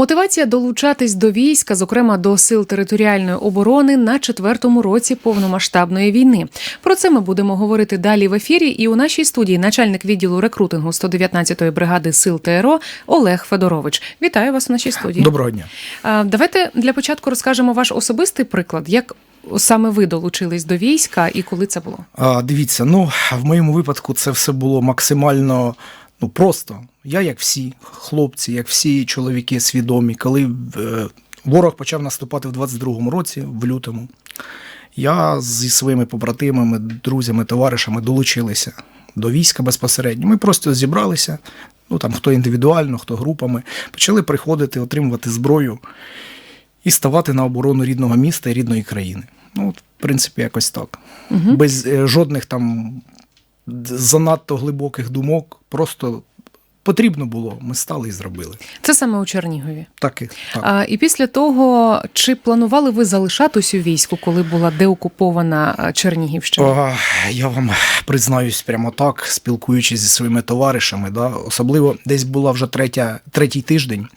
Мотивація долучатись до війська, зокрема до сил територіальної оборони, на четвертому році повномасштабної війни. Про це ми будемо говорити далі в ефірі. І у нашій студії начальник відділу рекрутингу 119-ї бригади сил ТРО Олег Федорович. Вітаю вас в нашій студії. Доброго дня. Давайте для початку розкажемо ваш особистий приклад, як саме ви долучились до війська і коли це було. А, дивіться, ну в моєму випадку це все було максимально ну просто. Я, як всі хлопці, як всі чоловіки свідомі, коли е, ворог почав наступати в 22-му році, в лютому, я зі своїми побратимами, друзями, товаришами долучилися до війська безпосередньо. Ми просто зібралися, ну там хто індивідуально, хто групами, почали приходити, отримувати зброю і ставати на оборону рідного міста і рідної країни. Ну, от, в принципі, якось так. Угу. Без е, жодних там занадто глибоких думок. Просто потрібно було, ми стали і зробили. Це саме у Чернігові. Так і так. А, і після того, чи планували ви залишатись у війську, коли була деокупована Чернігівщина? О, я вам признаюсь прямо так, спілкуючись зі своїми товаришами, да, особливо десь була вже третя, третій тиждень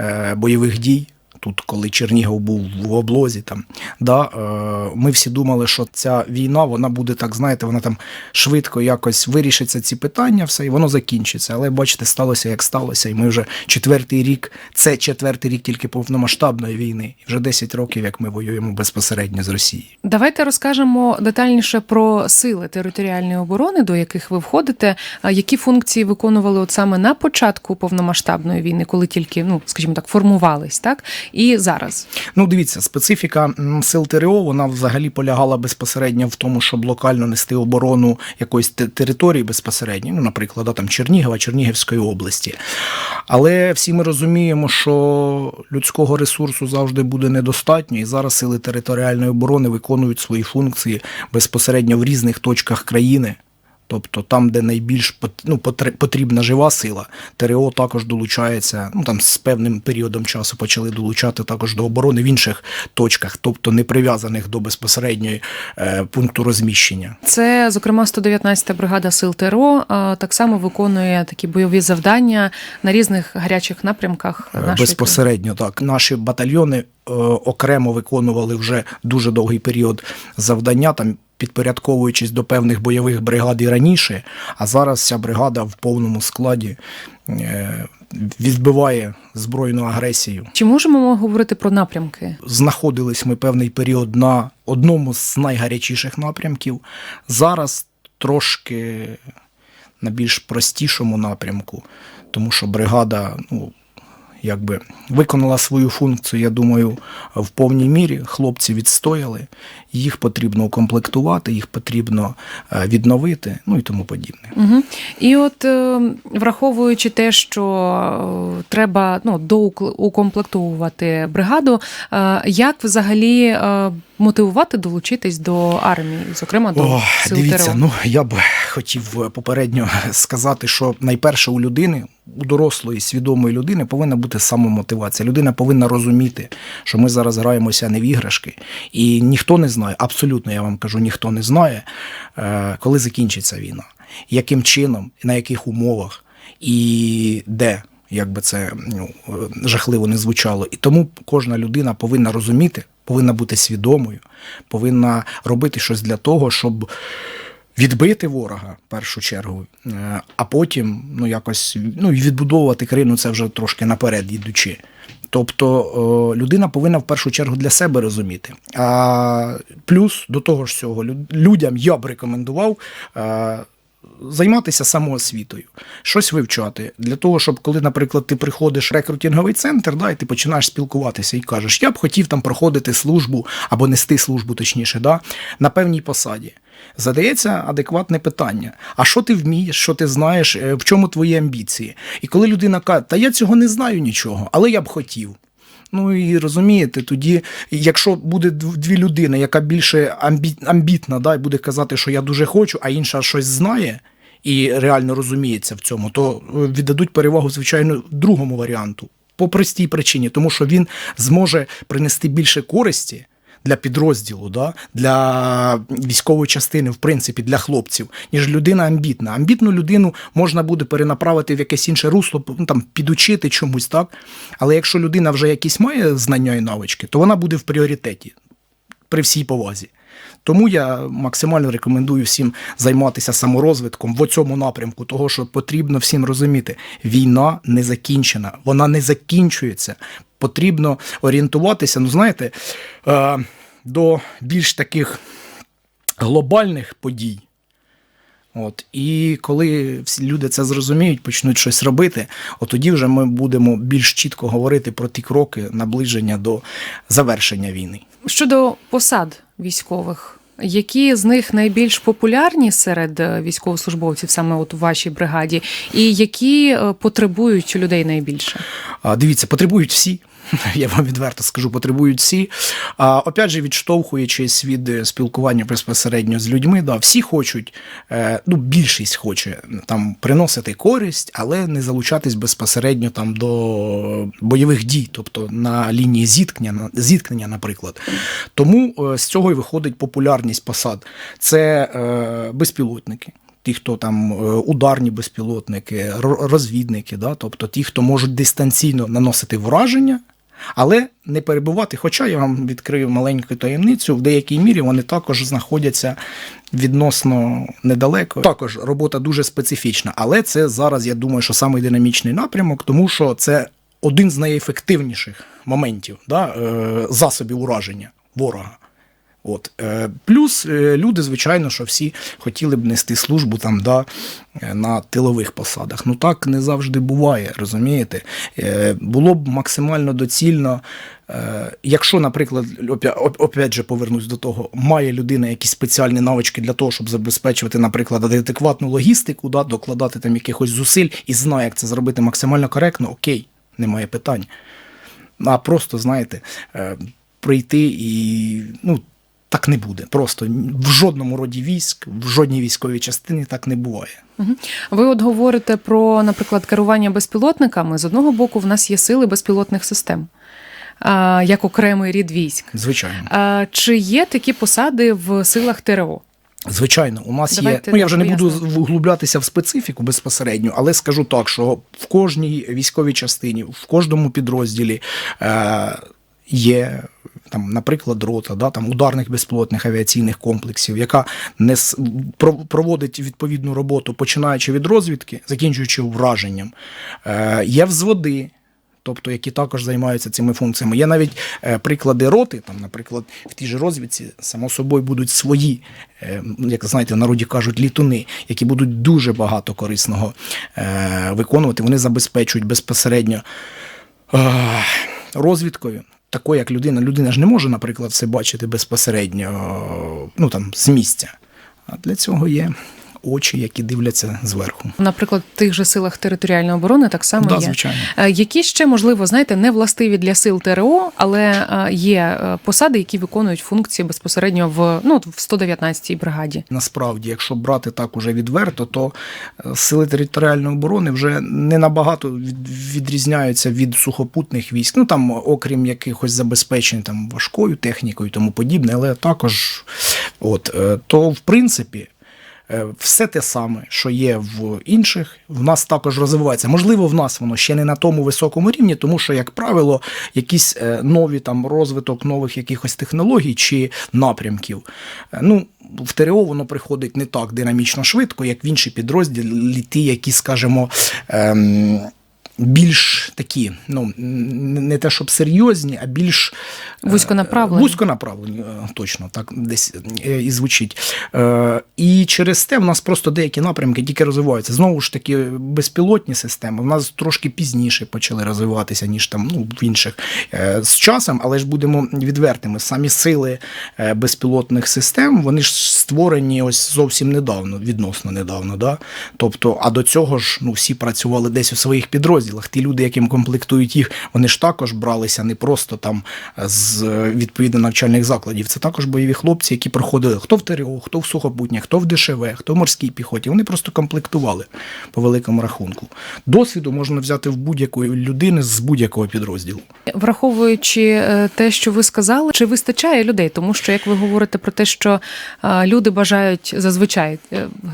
е, бойових дій. Тут, коли Чернігов був в облозі, там да, е, ми всі думали, що ця війна вона буде так, знаєте, вона там швидко якось вирішиться ці питання, все, і воно закінчиться. Але бачите, сталося як сталося, і ми вже четвертий рік, це четвертий рік тільки повномасштабної війни, і вже 10 років, як ми воюємо безпосередньо з Росією. Давайте розкажемо детальніше про сили територіальної оборони, до яких ви входите. Які функції виконували от саме на початку повномасштабної війни, коли тільки, ну скажімо так, формувались, так і зараз. Ну, дивіться, специфіка сил ТРО вона взагалі полягала безпосередньо в тому, щоб локально нести оборону якоїсь території безпосередньо, ну, наприклад, да, там Чернігова, Чернігівської області. Але всі ми розуміємо, що людського ресурсу завжди буде недостатньо, і зараз сили територіальної оборони виконують свої функції безпосередньо в різних точках країни. Тобто там, де найбільш ну, потр- потрібна жива сила, ТРО також долучається. Ну там з певним періодом часу почали долучати також до оборони в інших точках, тобто не прив'язаних до безпосередньої е, пункту розміщення. Це, зокрема, 119-та бригада сил ТРО а, так само виконує такі бойові завдання на різних гарячих напрямках Е, нашої Безпосередньо так. Наші батальйони е, окремо виконували вже дуже довгий період завдання, там підпорядковуючись до певних бойових бригад і раніше, а зараз ця бригада в повному складі е, відбиває збройну агресію. Чи можемо ми говорити про напрямки? Знаходились ми певний період на одному з найгарячіших напрямків. Зараз трошки на більш простішому напрямку, тому що бригада, ну, якби виконала свою функцію, я думаю, в повній мірі. Хлопці відстояли, їх потрібно укомплектувати, їх потрібно е, відновити, ну і тому подібне. Угу. І от е, враховуючи те, що е, треба ну, доукомплектовувати бригаду, як взагалі мотивувати долучитись до армії, зокрема до О, сил дивіться, ТРО? ну я б хотів попередньо сказати, що найперше у людини, у дорослої свідомої людини, повинна бути самомотивація. Людина повинна розуміти, що ми зараз граємося не в іграшки, і ніхто не знає, абсолютно я вам кажу, ніхто не знає, е, коли закінчиться війна, яким чином, на яких умовах і де. Як би це ну, е, жахливо не звучало. І тому кожна людина повинна розуміти, повинна бути свідомою, повинна робити щось для того, щоб відбити ворога в першу чергу, е, а потім ну, якось ну, відбудовувати країну це вже трошки наперед йдучи. Тобто людина повинна в першу чергу для себе розуміти. А плюс до того ж цього людям я б рекомендував. Займатися самоосвітою, щось вивчати для того, щоб коли, наприклад, ти приходиш в рекрутинговий центр, да, і ти починаєш спілкуватися і кажеш, я б хотів там проходити службу або нести службу, точніше, да, на певній посаді. Задається адекватне питання: а що ти вмієш, що ти знаєш, е, в чому твої амбіції? І коли людина каже, та я цього не знаю нічого, але я б хотів. Ну і розумієте, тоді, якщо буде дв- дві людини, яка більше амбі, амбітна, да, і буде казати, що я дуже хочу, а інша щось знає і реально розуміється в цьому, то е, віддадуть перевагу, звичайно, другому варіанту. По простій причині, тому що він зможе принести більше користі для підрозділу, да? для військової частини, в принципі, для хлопців, ніж людина амбітна. Амбітну людину можна буде перенаправити в якесь інше русло, ну, там, підучити чомусь, так? Але якщо людина вже якісь має знання і навички, то вона буде в пріоритеті при всій повазі. Тому я максимально рекомендую всім займатися саморозвитком в цьому напрямку, того що потрібно всім розуміти, війна не закінчена, вона не закінчується. Потрібно орієнтуватися, ну знаєте, е, до більш таких глобальних подій. От, і коли всі люди це зрозуміють, почнуть щось робити, от тоді вже ми будемо більш чітко говорити про ті кроки наближення до завершення війни. Щодо посад військових, які з них найбільш популярні серед е, військовослужбовців саме от у вашій бригаді, і які е, потребують людей найбільше? Дивіться, потребують всі. Я вам відверто скажу, потребують всі. А опять же, відштовхуючись від е, спілкування безпосередньо з людьми, да, всі хочуть, е, ну, більшість хоче там приносити користь, але не залучатись безпосередньо там до бойових дій, тобто на лінії зіткнення, зіткнення, наприклад. Тому е, з цього і виходить популярність посад. Це е, безпілотники. Ті, хто там ударні безпілотники, ро- розвідники, да? тобто ті, хто можуть дистанційно наносити враження, але не перебувати. Хоча я вам відкрию маленьку таємницю, в деякій мірі вони також знаходяться відносно недалеко. Також робота дуже специфічна, але це зараз, я думаю, що самий динамічний напрямок, тому що це один з найефективніших моментів да? е, засобів ураження ворога. От. Е, плюс е, люди, звичайно, що всі хотіли б нести службу там, да, е, на тилових посадах. Ну так не завжди буває, розумієте? Було б максимально доцільно, якщо, наприклад, опять же повернусь до того, має людина якісь спеціальні навички для того, щоб забезпечувати, наприклад, адекватну логістику, да, докладати там якихось зусиль і знає, як це зробити максимально коректно, окей, немає питань. А просто, знаєте, прийти і ну, так не буде. Просто в жодному роді військ, в жодній військовій частині так не буває. Ви от говорите про, наприклад, керування безпілотниками. З одного боку, в нас є сили безпілотних систем. Як окремий рід військ. Звичайно. Чи є такі посади в силах ТРО? Звичайно, у нас Давайте є. Ну я вже не буду вглублятися в специфіку безпосередньо, але скажу так, що в кожній військовій частині, в кожному підрозділі е, є. Там, наприклад, рота, да, там ударних безпілотних авіаційних комплексів, яка про- проводить відповідну роботу, починаючи від розвідки, закінчуючи враженням. Е, є взводи, тобто які також займаються цими функціями. Є навіть е, приклади роти, там, наприклад, в тій же розвідці, само собою, будуть свої, е, як знаєте, в народі кажуть, літуни, які будуть дуже багато корисного е, виконувати. Вони забезпечують безпосередньо розвідкою. Такою, як людина, людина ж не може, наприклад, все бачити безпосередньо ну, там, з місця. А для цього є очі, які дивляться зверху. Наприклад, в тих же силах територіальної оборони так само Да, є. звичайно. Е, Які ще, можливо, знаєте, не властиві для сил ТРО, але е, є е, посади, які виконують функції безпосередньо в, ну, в 119-й бригаді. Насправді, якщо брати так уже відверто, то сили територіальної оборони вже не набагато від- відрізняються від сухопутних військ. Ну там, окрім якихось забезпечень там важкою технікою і тому подібне, але також, от то в принципі. Е, Все те саме, що є в інших, в нас також розвивається. Можливо, в нас воно ще не на тому високому рівні, тому що, як правило, якісь е, нові там розвиток нових якихось технологій чи напрямків. е, Ну, в ТРО воно приходить не так динамічно швидко, як в інші підрозділі, ті, які, скажімо, ем, більш такі, ну не те, щоб серйозні, а більш е, Вузьконаправлені. Вузьконаправлені, е, точно, так десь е, і звучить. І через те в нас просто деякі напрямки тільки розвиваються. Знову ж таки, безпілотні системи в нас трошки пізніше почали розвиватися, ніж там ну, в інших з часом, але ж будемо відвертими. Самі сили безпілотних систем вони ж створені ось зовсім недавно, відносно недавно. Да? Тобто, а до цього ж ну, всі працювали десь у своїх підрозділах. Підрозділах, ті люди, яким комплектують їх, вони ж також бралися не просто там з е, відповідно навчальних закладів. Це також бойові хлопці, які проходили хто в ТРО, хто в сухопутнях, хто в ДШВ, хто в морській піхоті. Вони просто комплектували по великому рахунку. Досвіду можна взяти в будь-якої людини з будь-якого підрозділу. Враховуючи е, те, що ви сказали, чи вистачає людей? Тому що як ви говорите про те, що е, люди бажають зазвичай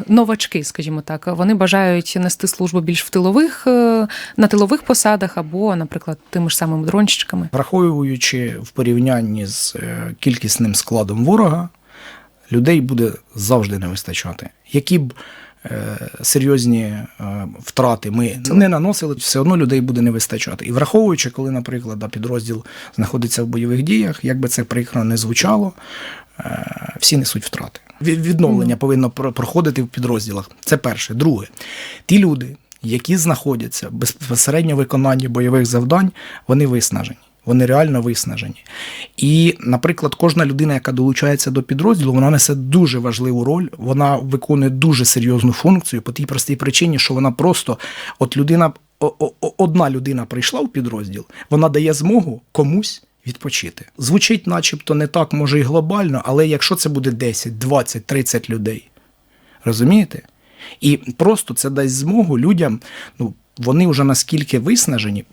новачки, скажімо так, вони бажають нести службу більш в тилових на тилових посадах або, наприклад, тими ж самими дронщиками. Враховуючи в порівнянні з е, кількісним складом ворога, людей буде завжди не вистачати. Які б е, серйозні е, втрати ми не наносили, все одно людей буде не вистачати. І враховуючи, коли, наприклад, підрозділ знаходиться в бойових діях, як би це прикро не звучало, всі несуть втрати. Від- Відновлення повинно проходити в підрозділах. Це перше. Друге, ті люди, які знаходяться в безпосередньо виконанні бойових завдань, вони виснажені. Вони реально виснажені. І, наприклад, кожна людина, яка долучається до підрозділу, вона несе дуже важливу роль, вона виконує дуже серйозну функцію по тій простій причині, що вона просто от людина, одна людина прийшла в підрозділ, вона дає змогу комусь відпочити. Звучить, начебто, не так, може, і глобально, але якщо це буде 10, 20, 30 людей, Розумієте? І просто це дасть змогу людям, ну, вони вже наскільки виснажені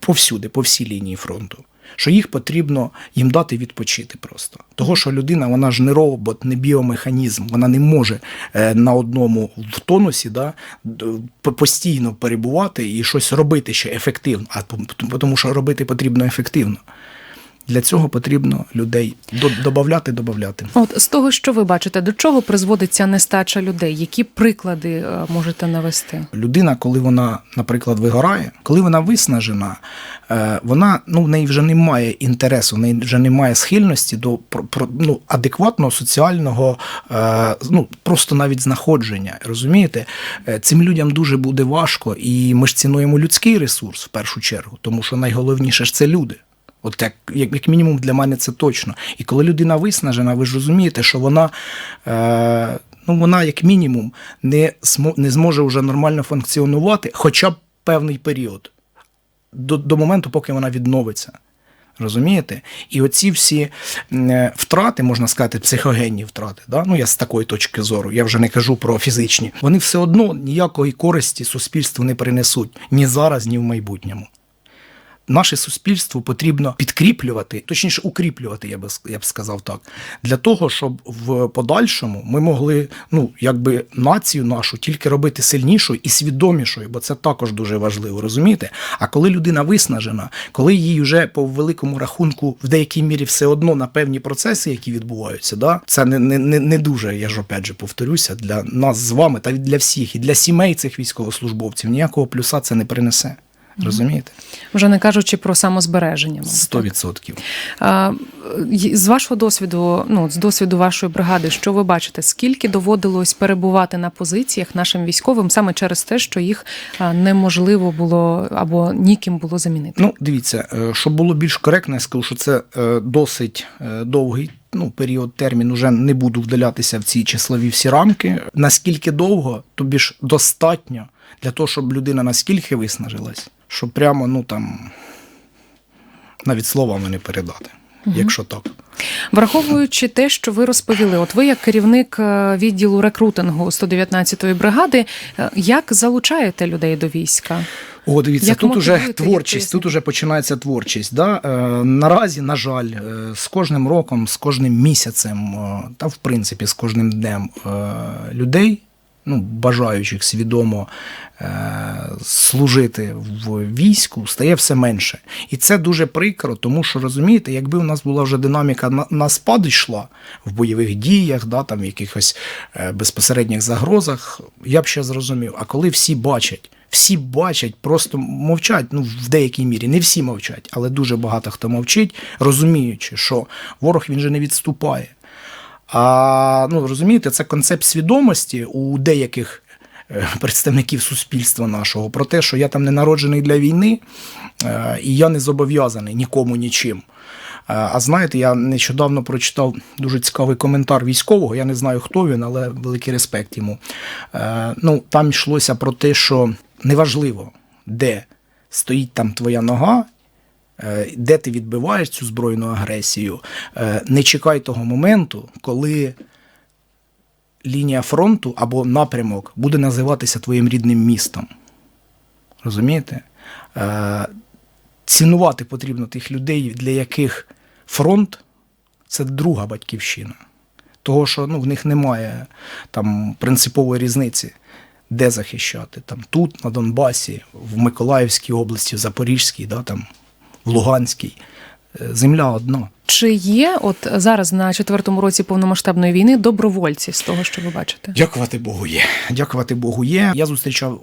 повсюди, по всій лінії фронту, що їх потрібно їм дати відпочити просто. Того, що людина, вона ж не робот, не біомеханізм, вона не може е, на одному в тонусі да, постійно перебувати і щось робити ще ефективно, а тому що робити потрібно ефективно. Для цього потрібно людей до- додавати, додавати. От з того, що ви бачите, до чого призводить ця нестача людей? Які приклади е, можете навести? Людина, коли вона, наприклад, вигорає, коли вона виснажена, е, вона ну в неї вже немає інтересу, в неї вже немає схильності до ну, адекватного соціального, е, ну просто навіть знаходження. Розумієте, цим людям дуже буде важко, і ми ж цінуємо людський ресурс в першу чергу, тому що найголовніше ж це люди. От як, як, мінімум для мене це точно. І коли людина виснажена, ви ж розумієте, що вона, е, ну, вона як мінімум не, не зможе вже нормально функціонувати хоча б певний період до, до моменту, поки вона відновиться. Розумієте? І оці всі е, втрати, можна сказати, психогенні втрати, да? ну я з такої точки зору, я вже не кажу про фізичні, вони все одно ніякої користі суспільству не принесуть ні зараз, ні в майбутньому наше суспільство потрібно підкріплювати, точніше укріплювати, я с- я б сказав так, для того, щоб в подальшому ми могли, ну якби націю нашу тільки робити сильнішою і свідомішою, бо це також дуже важливо, розумієте? А коли людина виснажена, коли їй вже по великому рахунку в деякій мірі все одно на певні процеси, які відбуваються, да, це не, не, не, не дуже, я ж опять же повторюся, для нас з вами та для всіх, і для сімей цих військовослужбовців ніякого плюса це не принесе. Розумієте? Вже не кажучи про самозбереження. Сто відсотків. З вашого досвіду, ну з досвіду вашої бригади, що ви бачите, скільки доводилось перебувати на позиціях нашим військовим саме через те, що їх неможливо було або ніким було замінити? Ну, дивіться, е, щоб було більш коректно, я скажу, що це е, досить е, довгий. Ну, період термін уже не буду вдалятися в ці числові всі рамки. Наскільки довго, тобі ж достатньо для того, щоб людина наскільки виснажилась, що прямо ну там навіть словами не передати, якщо так. Враховуючи те, що ви розповіли, от ви як керівник е, відділу рекрутингу 119-ї бригади, е, як залучаєте людей до війська? О, дивіться, Як тут уже творчість, тут уже починається творчість. Да? Е, наразі, на жаль, з кожним роком, з кожним місяцем, та в принципі з кожним днем людей, ну, бажаючих свідомо е, служити в війську, стає все менше. І це дуже прикро, тому що розумієте, якби у нас була вже динаміка на, на спад йшла в бойових діях, да, там, в якихось е, безпосередніх загрозах, я б ще зрозумів. А коли всі бачать, всі бачать, просто мовчать, ну в деякій мірі, не всі мовчать, але дуже багато хто мовчить, розуміючи, що ворог він же не відступає. А ну розумієте, це концепт свідомості у деяких е, представників суспільства нашого про те, що я там не народжений для війни, е, і я не зобов'язаний нікому нічим. Е, А знаєте, я нещодавно прочитав дуже цікавий коментар військового. Я не знаю, хто він, але великий респект йому. Ну, там йшлося про те, що неважливо, де стоїть там твоя нога, де ти відбиваєш цю збройну агресію, е, не чекай того моменту, коли лінія фронту або напрямок буде називатися твоїм рідним містом. Розумієте? Е, цінувати потрібно тих людей, для яких фронт це друга батьківщина. Того, що ну, в них немає там принципової різниці, де захищати. Там, тут, на Донбасі, в Миколаївській області, в Запорізькій, да, там, в Луганській. Е, Земля одна. Чи є от зараз на четвертому році повномасштабної війни добровольці з того, що ви бачите? Дякувати Богу є. Дякувати Богу є. Я зустрічав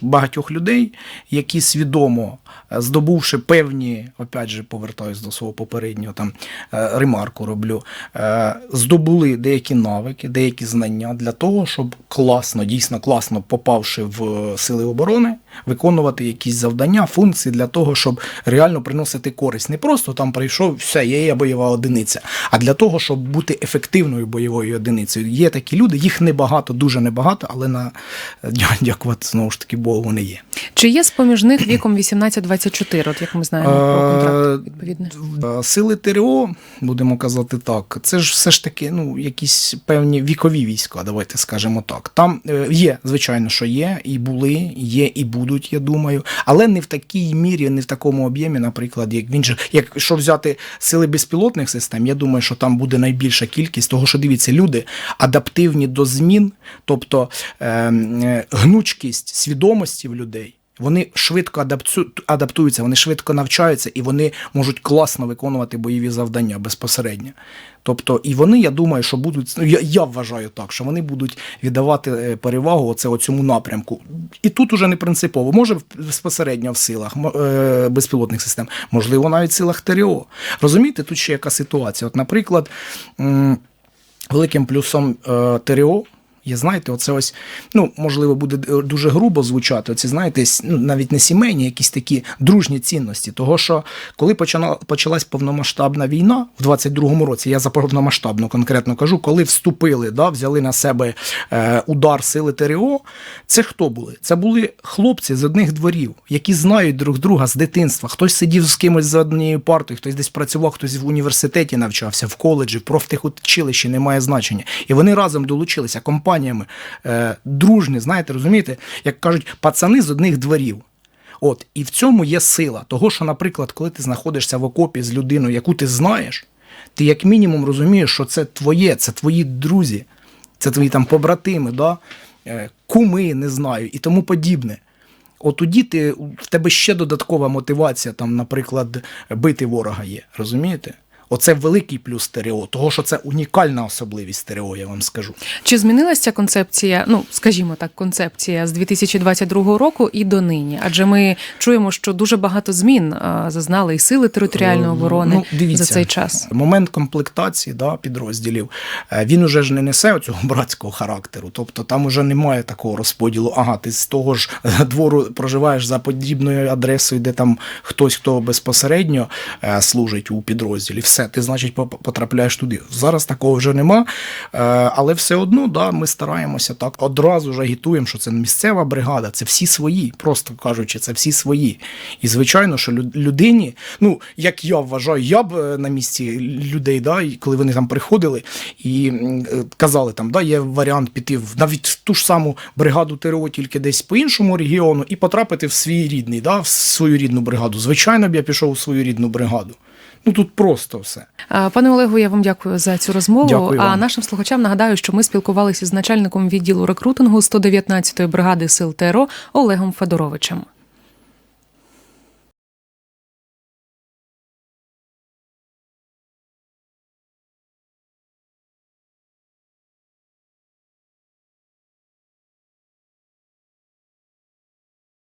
багатьох людей, які свідомо е, здобувши певні, опять же, повертаюсь до свого попереднього там е, ремарку роблю, е, здобули деякі навики, деякі знання для того, щоб класно, дійсно класно попавши в сили оборони, виконувати якісь завдання, функції для того, щоб реально приносити користь. Не просто там прийшов, все, є я бойова одиниця, а для того, щоб бути ефективною бойовою одиницею. Є такі люди, їх небагато, дуже небагато, але на дя- дякувати знову ж таки Богу, вони є. Чи є з поміж них віком 18-24, от як ми знаємо про контракт Е, відповідний? Е, Сили ТРО, будемо казати так, це ж все ж таки ну, якісь певні вікові війська, давайте скажемо так. Там е, є, звичайно, що є, і були, є і будуть, я думаю, але не в такій мірі, не в такому об'ємі, наприклад, як він же, якщо взяти сили безпілотних систем, я думаю, що там буде найбільша кількість, того, що дивіться, люди адаптивні до змін, тобто е, е, гнучкість свідомості в людей. Вони швидко адаптуються, вони швидко навчаються і вони можуть класно виконувати бойові завдання безпосередньо. Тобто, і вони, я думаю, що будуть. ну, Я, я вважаю так, що вони будуть віддавати е, перевагу оце, цьому напрямку. І тут уже не принципово. Може безпосередньо в силах е, безпілотних систем, можливо, навіть в силах ТРО. Розумієте, тут ще яка ситуація? От, наприклад, великим плюсом е, ТРО. Є, знаєте, оце ось, ну, можливо, буде дуже грубо звучати. Оці, знаєте, ну, навіть не сімейні, якісь такі дружні цінності. Того, що коли почала, почалась повномасштабна війна в 22-му році, я за повномасштабну конкретно кажу, коли вступили, да, взяли на себе е, удар сили ТРО, це хто були? Це були хлопці з одних дворів, які знають друг друга з дитинства. Хтось сидів з кимось за однією партою, хтось десь працював, хтось в університеті навчався, в коледжі, в профтехучилищі, немає значення. І вони разом долучилися компаніями е, дружні, знаєте, розумієте, як кажуть, пацани з одних дворів. От, і в цьому є сила. Того, що, наприклад, коли ти знаходишся в окопі з людиною, яку ти знаєш, ти як мінімум розумієш, що це твоє, це твої друзі, це твої там побратими, да? е, куми, не знаю, і тому подібне. От тоді ти, в тебе ще додаткова мотивація, там, наприклад, бити ворога є. Розумієте? Оце великий плюс ТРО, того, що це унікальна особливість ТРО, я вам скажу. Чи змінилася ця концепція, ну скажімо так, концепція з 2022 року і до нині? Адже ми чуємо, що дуже багато змін зазнали і сили територіальної оборони Ну, за цей час. Момент комплектації да, підрозділів, е, він уже ж не несе оцього братського характеру. Тобто там уже немає такого розподілу. Ага, ти з того ж е, двору проживаєш за подібною адресою, де там хтось, хто безпосередньо е, служить у підрозділі. Все, ти, значить, потрапляєш туди. Зараз такого вже нема. Е, але все одно, да, ми стараємося так. Одразу ж агітуємо, що це місцева бригада, це всі свої, просто кажучи, це всі свої. І звичайно, що люд- людині, ну як я вважаю, я б е, на місці людей, да, коли вони там приходили і е, казали, там, да, є варіант піти в навіть в ту ж саму бригаду ТРО, тільки десь по іншому регіону, і потрапити в свій рідний, да, в свою рідну бригаду. Звичайно б я пішов у свою рідну бригаду. Ну тут просто все. Пане Олегу, я вам дякую за цю розмову. Дякую а вам. нашим слухачам нагадаю, що ми спілкувалися з начальником відділу рекрутингу 119-ї бригади сил ТРО Олегом Федоровичем.